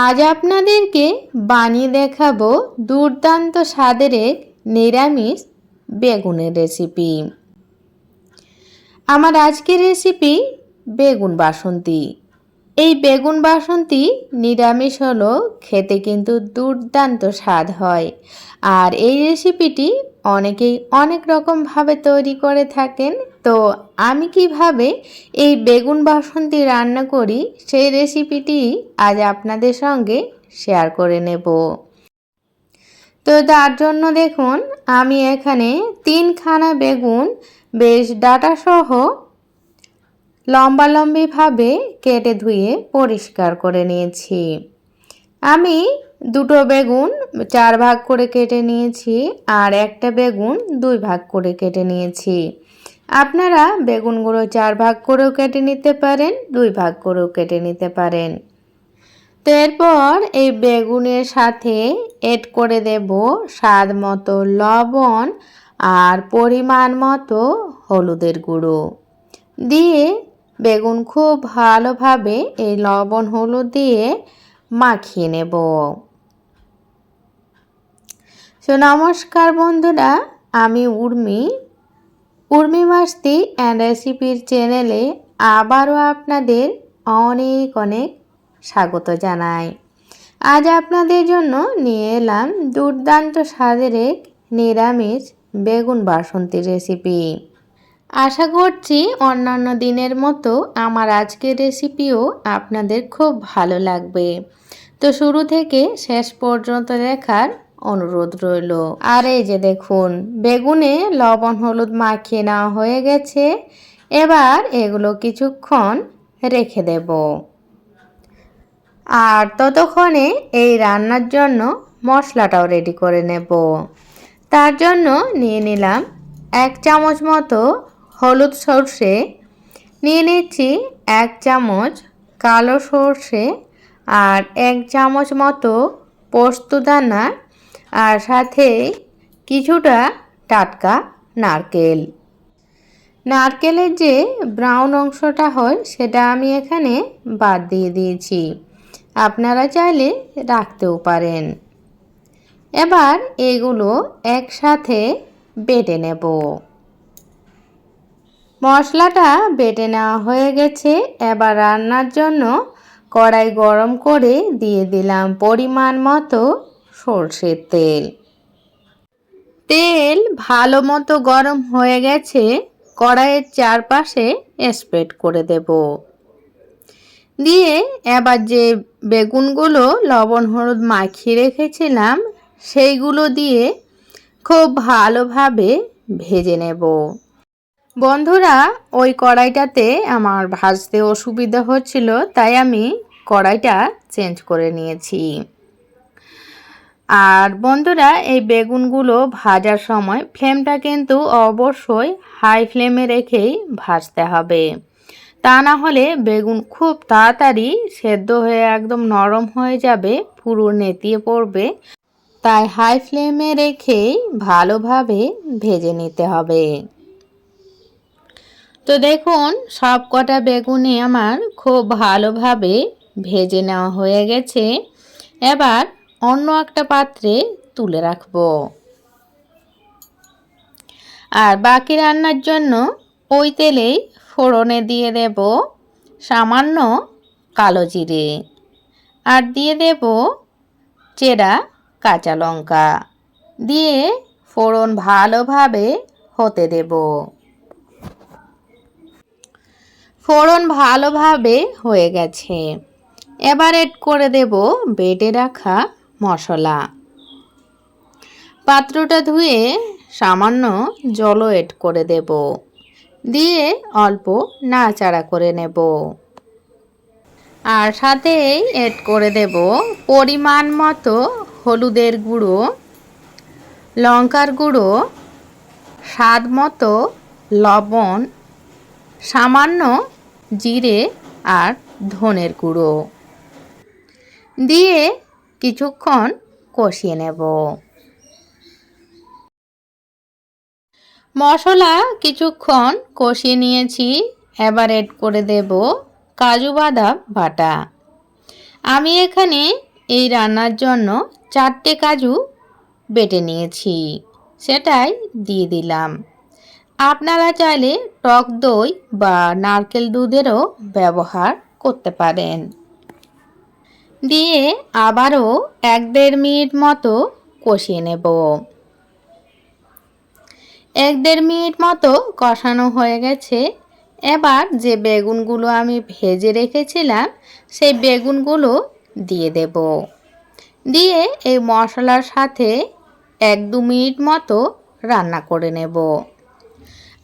আজ আপনাদেরকে বানিয়ে দেখাবো দুর্দান্ত স্বাদের এক নিরামিষ বেগুনের রেসিপি। আমার আজকের রেসিপি বেগুন বাসন্তী। এই বেগুন বাসন্তী নিরামিষ হলো, খেতে কিন্তু দুর্দান্ত স্বাদ হয়। আর এই রেসিপিটি অনেকেই অনেক রকমভাবে তৈরি করে থাকেন। তো আমি কীভাবে এই বেগুন বাসন্তী রান্না করি, সেই রেসিপিটি আজ আপনাদের সঙ্গে শেয়ার করে নেব। তো তার জন্য দেখুন, আমি এখানে তিনখানা বেগুন, বেশ ডাটাসহ লম্বালম্বিভাবে কেটে ধুয়ে পরিষ্কার করে নিয়েছি। আমি দুটো বেগুন চার ভাগ করে কেটে নিয়েছি আর একটা বেগুন দুই ভাগ করে কেটে নিয়েছি। আপনারা বেগুনগুলো চার ভাগ করেও কেটে নিতে পারেন, দুই ভাগ করেও কেটে নিতে পারেন। তো এরপর এই বেগুনের সাথে এড করে দেব স্বাদ মতো লবণ আর পরিমাণ মতো হলুদের গুঁড়ো। দিয়ে বেগুন খুব ভালোভাবে এই লবণ হলুদ দিয়ে মাখিয়ে নেব। সো নমস্কার বন্ধুরা, আমি উর্মি। উর্মি মাস্তি অ্যান্ড রেসিপির চ্যানেলে আবারও আপনাদের অনেক অনেক স্বাগত জানাই। আজ আপনাদের জন্য নিয়ে এলাম দুর্দান্ত স্বাদের এক নিরামিষ বেগুন বাসন্তীর রেসিপি। আশা করছি অন্যান্য দিনের মতো আমার আজকের রেসিপিও আপনাদের খুব ভালো লাগবে। তো শুরু থেকে শেষ পর্যন্ত দেখার অনুরোধ রইল। আর এই যে দেখুন, বেগুনে লবণ হলুদ মাখিয়ে নেওয়া হয়ে গেছে। এবার এগুলো কিছুক্ষণ রেখে দেব। আর ততক্ষণে এই রান্নার জন্য মশলাটাও রেডি করে নেব। তার জন্য নিয়ে নিলাম এক চামচ মতো হলুদ সর্ষে, নিয়ে নিচ্ছি এক চামচ কালো সর্ষে আর এক চামচ মতো পোস্তদানা আর সাথে কিছুটা টাটকা নারকেল। নারকেলের যে ব্রাউন অংশটা হয় সেটা আমি এখানে বাদ দিয়ে দিয়েছি। আপনারা চাইলে রাখতেও পারেন। এবার এগুলো একসাথে বেটে নেব। মশলাটা বেটে নেওয়া হয়ে গেছে। এবার রান্নার জন্য কড়াই গরম করে দিয়ে দিলাম পরিমাণ মতো সর্ষের তেল। তেল ভালো মতো গরম হয়ে গেছে। কড়াইয়ের চারপাশে স্প্রেড করে দেব। দিয়ে এবার যে বেগুনগুলো লবণ হলুদ মাখিয়ে রেখেছিলাম, সেইগুলো দিয়ে খুব ভালোভাবে ভেজে নেব। বন্ধুরা, ওই কড়াইটাতে আমার ভাজতে অসুবিধা হচ্ছিল, তাই আমি কড়াইটা চেঞ্জ করে নিয়েছি। আর বন্ধুরা, এই বেগুনগুলো ভাজার সময় ফ্লেমটা কিন্তু অবশ্যই হাই ফ্লেমে রেখেই ভাজতে হবে। তা না হলে বেগুন খুব তাড়াতাড়ি সেদ্ধ হয়ে একদম নরম হয়ে যাবে, পুরো নেতিয়ে পড়বে। তাই হাই ফ্লেমে রেখেই ভালোভাবে ভেজে নিতে হবে। তো দেখুন সব কটা বেগুনি আমার খুব ভালোভাবে ভেজে নেওয়া হয়ে গেছে। এবার অন্য একটা পাত্রে তুলে রাখব। আর বাকি রান্নার জন্য ওই তেলেই ফোড়নে দিয়ে দেব সামান্য কালো জিরে আর দিয়ে দেব চেরা কাঁচা লঙ্কা। দিয়ে ফোড়ন ভালোভাবে হতে দেব। ফোড়ন ভালোভাবে হয়ে গেছে। এবার এড করে দেব বেটে রাখা মশলা। পাত্রটা ধুয়ে সামান্য জলও এড করে দেব। দিয়ে অল্প নাড়াচাড়া করে নেব। আর সাথেই এড করে দেব পরিমাণ মতো হলুদের গুঁড়ো, লঙ্কার গুঁড়ো, স্বাদ মতো লবণ, সামান্য জিরে আর ধনের গুঁড়ো। দিয়ে কিছুক্ষণ কষিয়ে নেব। মশলা কিছুক্ষণ কষিয়ে নিয়েছি, এবার এড করে দেব কাজু বাদাম বাটা। আমি এখানে এই রান্নার জন্য চারটে কাজু বেটে নিয়েছি, সেটাই দিয়ে দিলাম। আপনারা চাইলে টক দই বা নারকেল দুধেরও ব্যবহার করতে পারেন। দিয়ে আবারও এক দেড় মিনিট মতো কষিয়ে নেব। এক দেড় মিনিট মতো কষানো হয়ে গেছে। এবার যে বেগুনগুলো আমি ভেজে রেখেছিলাম, সেই বেগুনগুলো দিয়ে দেব। দিয়ে এই মশলার সাথে এক দু মিনিট মতো রান্না করে নেব।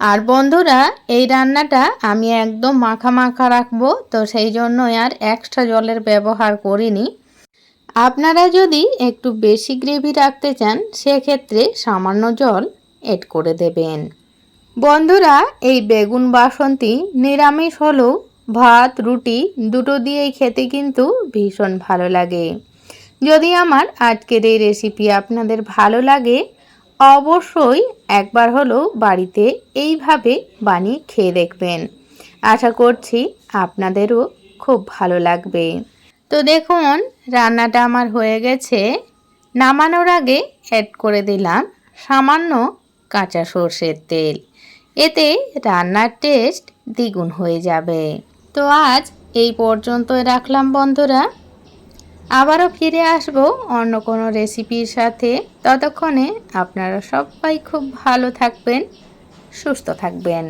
আর বন্ধুরা, এই রান্নাটা আমি একদম মাখা মাখা রাখব, তো সেই জন্যই আর এক্সট্রা জলের ব্যবহার করিনি। আপনারা যদি একটু বেশি গ্রেভি রাখতে চান, সেক্ষেত্রে সামান্য জল এড করে দেবেন। বন্ধুরা, এই বেগুন বাসন্তী নিরামিষ হলেও ভাত, রুটি দুটো দিয়েই খেতে কিন্তু ভীষণ ভালো লাগে। যদি আমার আজকের এই রেসিপি আপনাদের ভালো লাগে অবশ্যই একবার হলেও বাড়িতে এইভাবে বানিয়ে খেয়ে দেখবেন। আশা করছি আপনাদেরও খুব ভালো লাগবে। তো দেখুন, রান্নাটা আমার হয়ে গেছে। নামানোর আগে অ্যাড করে দিলাম সামান্য কাঁচা সর্ষের তেল। এতে রান্নার টেস্ট দ্বিগুণ হয়ে যাবে। তো আজ এই পর্যন্তই রাখলাম বন্ধুরা। আবারও ফিরে আসব অন্য কোনো রেসিপির সাথে। ততক্ষণে আপনারা সবাই খুব ভালো থাকবেন, সুস্থ থাকবেন।